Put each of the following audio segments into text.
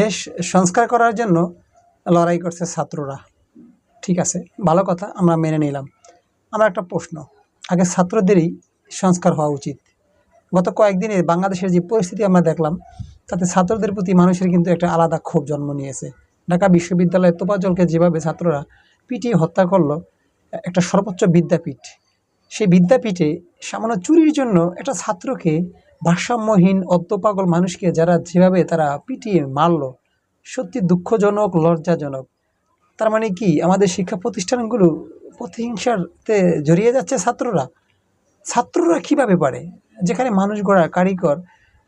দেশ সংস্কার করার জন্য লড়াই করছে ছাত্ররা। ঠিক আছে, ভালো কথা, আমরা মেনে নিলাম। আমার একটা প্রশ্ন, আগে ছাত্রদেরই সংস্কার হওয়া উচিত। গত কয়েকদিনে বাংলাদেশের যে পরিস্থিতি আমরা দেখলাম, তাতে ছাত্রদের প্রতি মানুষের কিন্তু একটা আলাদা ক্ষোভ জন্ম নিয়েছে। ঢাকা বিশ্ববিদ্যালয়ের তোপাজলকে যেভাবে ছাত্ররা পিটিয়ে হত্যা করল, একটা সর্বোচ্চ বিদ্যাপীঠ। সেই বিদ্যাপীঠে সামান্য চুরির জন্য একটা ছাত্রকে ভারসাম্যহীন অদ্যপাগল মানুষকে যারা যেভাবে তারা পিটিয়ে মারলো, সত্যি দুঃখজনক, লজ্জাজনক। তার মানে কি, আমাদের শিক্ষা প্রতিষ্ঠানগুলো প্রতিহিংসাতে জড়িয়ে যাচ্ছে ছাত্ররা? ছাত্ররা কীভাবে পারে? যেখানে মানুষ গড়া কারিগর,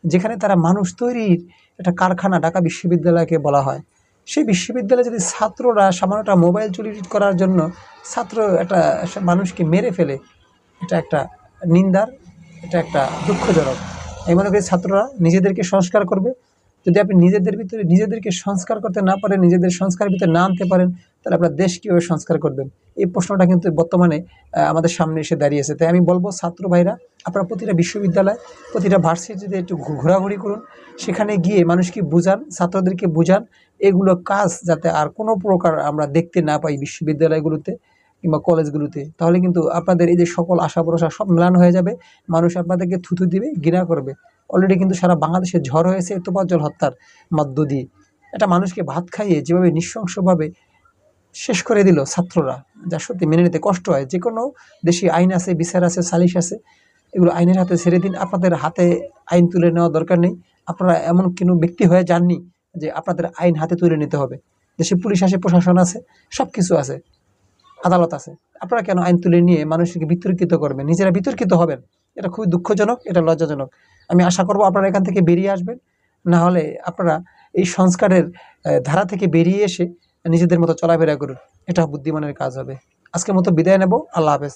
যেখানে তারা মানুষ তৈরির একটা কারখানা ঢাকা বিশ্ববিদ্যালয়কে বলা হয়। সেই বিশ্ববিদ্যালয়ে যদি ছাত্ররা সামান্যটা মোবাইল চুরি করার জন্য ছাত্র একটা মানুষকে মেরে ফেলে, এটা একটা নিন্দার, এটা একটা দুঃখজনক। আমি মনে করি ছাত্ররা নিজেদেরকে সংস্কার করবে। যদি আপনি নিজেদের ভিতরে, নিজেদেরকে সংস্কার করতে না পারেন, নিজেদের সংস্কার ভিতরে না আনতে পারেন, তাহলে আপনার দেশ কীভাবে সংস্কার করবেন? এই প্রশ্নটা কিন্তু বর্তমানে আমাদের সামনে এসে দাঁড়িয়েছে তাই আমি বলব, ছাত্র ভাইরা, আপনারা প্রতিটা বিশ্ববিদ্যালয়, প্রতিটা ভার্সিটিতে একটু ঘোরাঘুরি করুন। সেখানে গিয়ে মানুষকে বুঝান, ছাত্রদেরকে বুঝান, এগুলো কাজ যাতে আর কোনো প্রকার আমরা দেখতে না পাই বিশ্ববিদ্যালয়গুলোতে। কিংবা কলেজগুলোতে, তাহলে কিন্তু আপনাদের এই যে সকল আশা ভরসা সব ম্লান হয়ে যাবে। মানুষ আপনাদেরকে থুতু দিবে, ঘৃণা করবে। অলরেডি কিন্তু সারা বাংলাদেশে ঝড় হয়েছে তোপাজল হত্যার মধ্য দিয়ে। এটা মানুষকে ভাত খাইয়ে যেভাবে নৃশংসভাবে শেষ করে দিল ছাত্ররা, যা সত্যি মেনে নিতে কষ্ট হয়। যে কোনো দেশে আইন আছে, বিচার আছে, সালিশ আছে, এগুলো আইনের হাতে ছেড়ে দিন। আপনাদের হাতে আইন তুলে নেওয়া দরকার নেই। আপনারা এমন কোনো ব্যক্তি হয়ে যাননি যে আপনাদের আইন হাতে তুলে নিতে হবে। দেশে পুলিশ আছে, প্রশাসন আছে সব কিছু আছে। আদালত আছে। আপনারা কেন আইন তুলে নিয়ে মানুষকে বিতর্কিত করবেন? নিজেরা বিতর্কিত হবেন। এটা খুবই দুঃখজনক, এটা লজ্জাজনক। আমি আশা করব আপনারা এখান থেকে বেরিয়ে আসবেন। না হলে আপনারা এই সংস্কারের ধারা থেকে বেরিয়ে এসে নিজেদের মতো চলাফেরা করুন। এটা বুদ্ধিমানের কাজ হবে। আজকের মতো বিদায় নেব। আল্লাহ হাফেজ।